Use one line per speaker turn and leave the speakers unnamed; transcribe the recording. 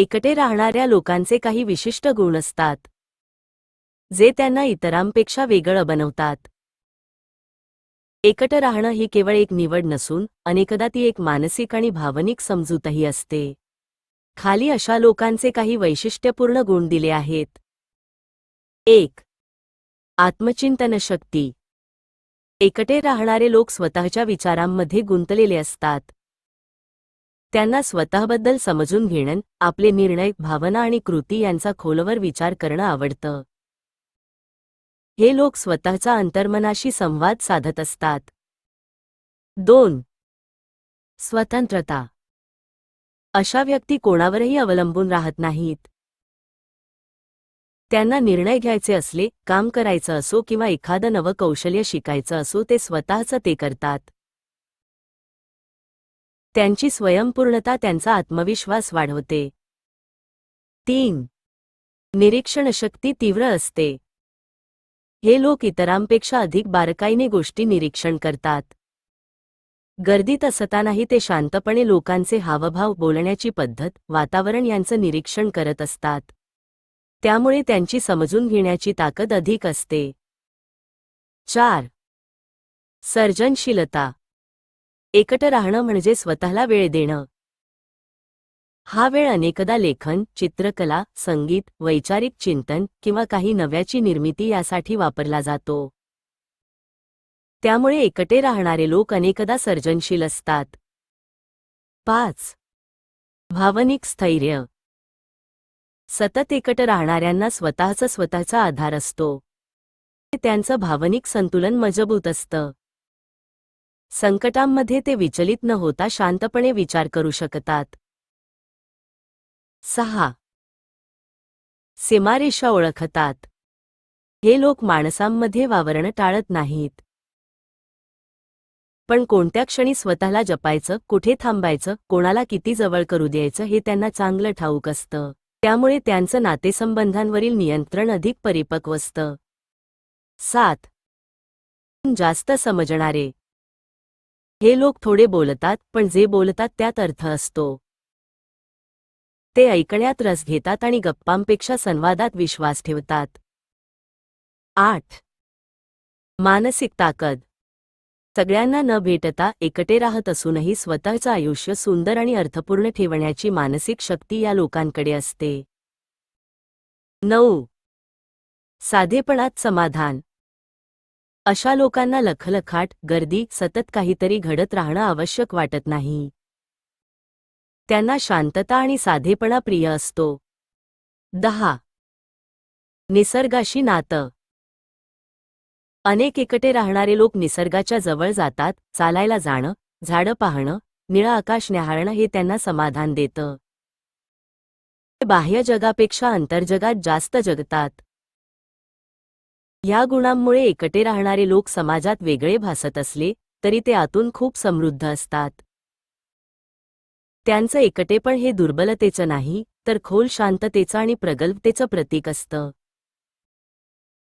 एकटे राहणाऱ्या लोकांचे काही विशिष्ट गुण असतात जे त्यांना इतरांपेक्षा वेगळं बनवतात. एकटं राहणं ही केवळ एक निवड नसून अनेकदा ती एक मानसिक आणि भावनिक समजूतही असते. खाली अशा लोकांचे काही वैशिष्ट्यपूर्ण गुण दिले आहेत. एक आत्मचिंतन शक्ती. एकटे राहणारे लोक स्वतःच्या विचारांमध्ये गुंतलेले असतात. त्यांना स्वतःबद्दल समजून घेणं आपले निर्णय भावना आणि कृती यांचा खोलवर विचार करणं आवडतं. हे लोक स्वतःच्या अंतर्मनाशी संवाद साधत असतात. दोन. स्वतंत्रता. अशा व्यक्ती कोणावरही अवलंबून राहत नाहीत. त्यांना निर्णय घ्यायचे असले काम करायचं असो किंवा एखादं नवं कौशल्य शिकायचं असो ते स्वतःचं ते करतात. त्यांची स्वयंपूर्णता त्यांचा आत्मविश्वास वाढवते. तीन. निरीक्षणशक्ती तीव्र असते. हे लोक इतरांपेक्षा अधिक बारकाईने गोष्टी निरीक्षण करतात. गर्दीत असतानाही ते शांतपणे लोकांचे हावभाव बोलण्याची पद्धत वातावरण यांचं निरीक्षण करत असतात. त्यामुळे त्यांची समजून घेण्याची ताकद अधिक असते. चार. सर्जनशीलता. एकटं राहणं म्हणजे स्वतःला वेळ देणं. हा वेळ अनेकदा लेखन चित्रकला संगीत वैचारिक चिंतन किंवा काही नव्याची निर्मिती यासाठी वापरला जातो. त्यामुळे एकटे राहणारे लोक अनेकदा सर्जनशील असतात. पाच. भावनिक स्थैर्य. सतत एकट राहणाऱ्यांना स्वतःचा स्वतःचा आधार असतो. त्यांचं भावनिक संतुलन मजबूत असतं. संकटांमध्ये ते विचलित न होता शांतपणे विचार करू शकतात. सहा. सीमारेषा ओळखतात. हे लोक माणसांमध्ये वावरणं टाळत नाहीत. पण कोणत्या क्षणी स्वतःला जपायचं कुठे थांबायचं कोणाला किती जवळ करू द्यायचं हे त्यांना चांगलं ठाऊक असतं. त्यामुळे त्यांचं नातेसंबंधांवरील नियंत्रण अधिक परिपक्व असतं. सात. जास्त समजणारे. हे लोक थोडे बोलतात पण जे बोलतात त्यात अर्थ असतो. ते ऐकण्यात रस घेतात आणि गप्पांपेक्षा संवादात विश्वास ठेवतात. आठ. मानसिक ताकद. सगळ्यांना न भेटता एकटे राहत असूनही स्वतःचं आयुष्य सुंदर आणि अर्थपूर्ण ठेवण्याची मानसिक शक्ती या लोकांकडे असते. नऊ. साधेपणात समाधान. अशा लोकांना लखलखाट गर्दी सतत काहीतरी घडत राहणं आवश्यक वाटत नाही. त्यांना शांतता आणि साधेपणा प्रिय असतो. दहा. निसर्गाशी नातं. अनेक एकटे राहणारे लोक निसर्गाच्या जवळ जातात चालायला जाणं झाडं पाहणं निळं आकाश न्याहाळणं हे त्यांना समाधान देतं. ते बाह्य जगापेक्षा अंतर्जगात जास्त जगतात. या गुणांमुळे एकटे राहणारे लोक समाजात वेगळे भासत असले तरी ते आतून खूप समृद्ध असतात. त्यांचं एकटेपण हे दुर्बलतेचं नाही तर खोल शांततेचं आणि प्रगल्भतेचं प्रतीक असतं.